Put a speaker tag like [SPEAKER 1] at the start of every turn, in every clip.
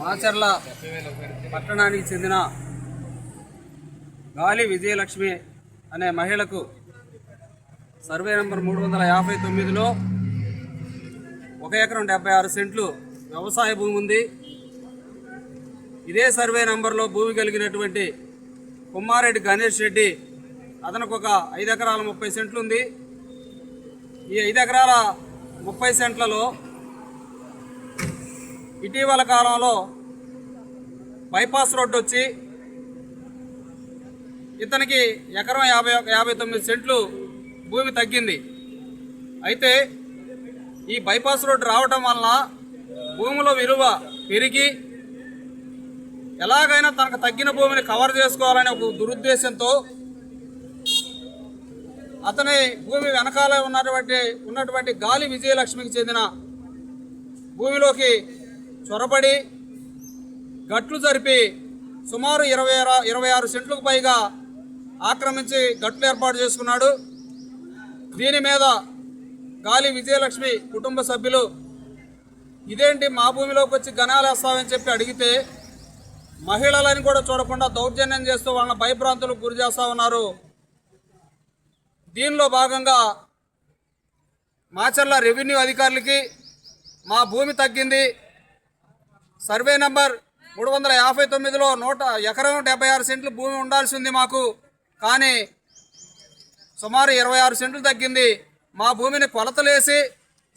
[SPEAKER 1] మాచర్ల పట్టణానికి చెందిన గాలి విజయలక్ష్మి అనే మహిళకు సర్వే నంబర్ మూడు వందల యాభై తొమ్మిదిలో ఒక ఎకరం డెబ్బై ఆరు సెంట్లు వ్యవసాయ భూమి ఉంది. ఇదే సర్వే నంబర్లో భూమి కలిగినటువంటి కుమ్మారెడ్డి గణేష్ రెడ్డి అతనికి ఒక ఐదు ఎకరాల ముప్పై సెంట్లు ఉంది. ఈ ఐదు ఎకరాల ముప్పై సెంట్లలో ఇటీవల కాలంలో బైపాస్ రోడ్డు వచ్చి ఇతనికి ఎకరం యాభై యాభై తొమ్మిది సెంట్లు భూమి తగ్గింది. అయితే ఈ బైపాస్ రోడ్డు రావటం వలన భూమిలో విలువ పెరిగి ఎలాగైనా తనకు తగ్గిన భూమిని కవర్ చేసుకోవాలనే ఒక దురుద్దేశంతో అతని భూమి వెనకాల ఉన్నటువంటి ఉన్నటువంటి గాలి విజయలక్ష్మికి చెందిన భూమిలోకి చొరబడి గట్లు జరిపి సుమారు ఇరవై ఇరవై ఆరు సెంట్లకు పైగా ఆక్రమించి గట్లు ఏర్పాటు చేసుకున్నాడు. దీని మీద గాలి విజయలక్ష్మి కుటుంబ సభ్యులు ఇదేంటి మా భూమిలోకి వచ్చి గనాలేస్తామని చెప్పి అడిగితే మహిళలని కూడా చూడకుండా దౌర్జన్యం చేస్తూ వాళ్ళని భయభ్రాంతులకు గురి చేస్తా ఉన్నారు. దీనిలో భాగంగా మాచర్ల రెవెన్యూ అధికారులకి మా భూమి తగ్గింది. సర్వే నంబర్ మూడు వందల యాభై తొమ్మిదిలో నూట ఎకరం డెబ్బై ఆరు సెంట్లు భూమి ఉండాల్సి ఉంది మాకు. కానీ సుమారు ఇరవై ఆరు సెంట్లు తగ్గింది. మా భూమిని కొలతలేసి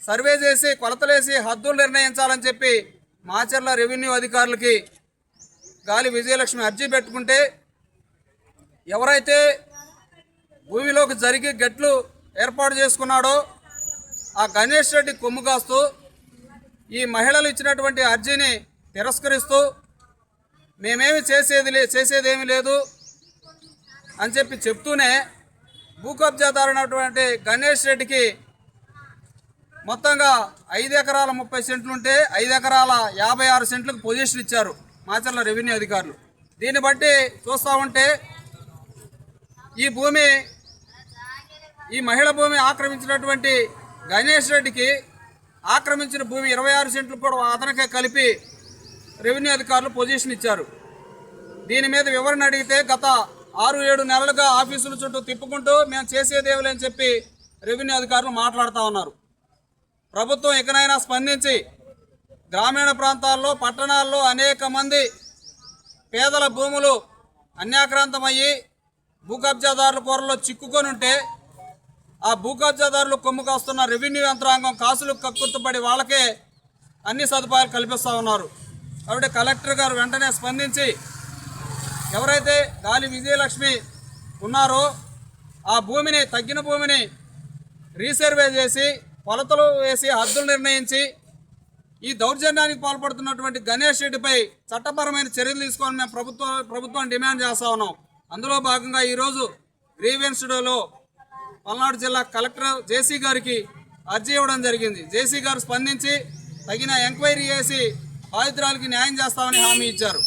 [SPEAKER 1] సర్వే చేసి కొలతలేసి హద్దులు నిర్ణయించాలని చెప్పి మాచర్ల రెవెన్యూ అధికారులకి గాలి విజయలక్ష్మి అర్జీ పెట్టుకుంటే ఎవరైతే భూమిలోకి జరిగి గట్లు ఏర్పాటు చేసుకున్నాడో ఆ గణేష్ రెడ్డి కొమ్ము కాస్తూ ఈ మహిళలు ఇచ్చినటువంటి అర్జీని తిరస్కరిస్తూ మేమేమి చేసేది లే చేసేదేమీ లేదు అని చెప్పి చెప్తూనే భూ కబ్జాదారునటువంటి గణేష్ రెడ్డికి మొత్తంగా ఐదు ఎకరాల ముప్పై సెంట్లుంటే ఐదు ఎకరాల యాభై ఆరు సెంట్లకు పొజిషన్ ఇచ్చారు మాచర్ల రెవెన్యూ అధికారులు. దీన్ని బట్టి చూస్తూ ఉంటే ఈ భూమి ఈ మహిళ భూమి ఆక్రమించినటువంటి గణేష్ రెడ్డికి ఆక్రమించిన భూమి ఇరవై ఆరు సెంట్లు కూడా అతనికే కలిపి రెవెన్యూ అధికారులు పొజిషన్ ఇచ్చారు. దీని మీద వివరణ అడిగితే గత ఆరు ఏడు నెలలుగా ఆఫీసుల చుట్టూ తిప్పుకుంటూ మేము చేసేదేవులే అని చెప్పి రెవెన్యూ అధికారులు మాట్లాడుతూ ఉన్నారు. ప్రభుత్వం ఇకనైనా స్పందించి గ్రామీణ ప్రాంతాల్లో పట్టణాల్లో అనేక మంది పేదల భూములు అన్యాక్రాంతమయ్యి భూ కబ్జాదారుల కూరలో చిక్కుకొని ఉంటే ఆ భూ కబ్జాదారులు కొమ్ము కాస్తున్న రెవెన్యూ యంత్రాంగం కాసులు కక్కుర్తుపడి వాళ్ళకే అన్ని సదుపాయాలు కల్పిస్తూ ఉన్నారు. కాబట్టి కలెక్టర్ గారు వెంటనే స్పందించి ఎవరైతే గాలి విజయలక్ష్మి ఉన్నారో ఆ భూమిని తగ్గిన భూమిని రీసర్వే చేసి కొలతలు వేసి హద్దులు నిర్ణయించి ఈ దౌర్జన్యానికి పాల్పడుతున్నటువంటి గణేష్ రెడ్డిపై చట్టపరమైన చర్యలు తీసుకొని మేము ప్రభుత్వం ప్రభుత్వం డిమాండ్ చేస్తూ ఉన్నాం. అందులో భాగంగా ఈరోజు గ్రీవెన్స్డోలో పల్నాడు జిల్లా కలెక్టర్ జేసీ గారికి అర్జీ ఇవ్వడం జరిగింది. జేసీ గారు స్పందించి తగిన ఎంక్వైరీ చేసి బాధితురాలకి న్యాయం చేస్తామని హామీ ఇచ్చారు